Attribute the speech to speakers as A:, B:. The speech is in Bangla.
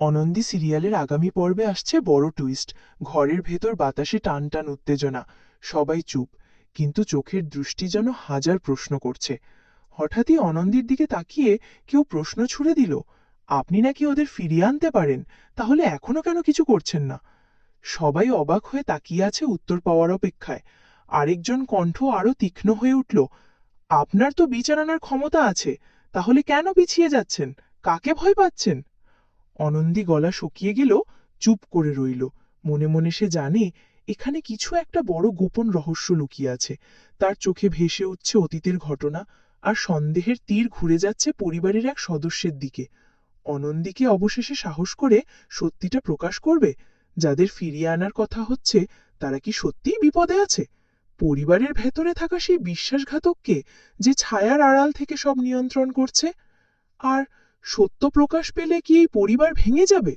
A: অনন্দি সিরিয়ালের আগামী পর্বে আসছে বড় টুইস্ট ঘরের ভেতর বাতাসে টান টান উত্তেজনা। সবাই চুপ, কিন্তু চোখের দৃষ্টি যেন হাজার প্রশ্ন করছে। হঠাৎই অনন্দির দিকে তাকিয়ে কেউ প্রশ্ন ছুড়ে দিল, আপনি নাকি ওদের ফিরিয়ে আনতে পারেন? তাহলে এখনও কেন কিছু করছেন না? সবাই অবাক হয়ে তাকিয়ে আছে উত্তর পাওয়ার অপেক্ষায়। আরেকজন কণ্ঠ আরও তীক্ষ্ণ হয়ে উঠল, আপনার তো বিচার আনার ক্ষমতা আছে, তাহলে কেন পিছিয়ে যাচ্ছেন? কাকে ভয় পাচ্ছেন? অনন্দি গলা শুকিয়ে গেল চুপ করে রইল। মনে মনে সে জানে, এখানে কিছু একটা বড় গোপন রহস্য লুকিয়ে আছে। তার চোখে ভেসে উঠছে অতীতের ঘটনা আর সন্দেহের তীর ঘুরে যাচ্ছে পরিবারের এক সদস্যের দিকে। অনন্দিকে অবশেষে সাহস করে সত্যিটা প্রকাশ করবে। যাদের ফিরিয়ে আনার কথা হচ্ছে, তারা কি সত্যিই বিপদে আছে? পরিবারের ভেতরে থাকা সেই বিশ্বাসঘাতককে যে ছায়ার আড়াল থেকে সব নিয়ন্ত্রণ করছে? আর সত্য প্রকাশ পেলে কি এই পরিবার ভেঙে যাবে?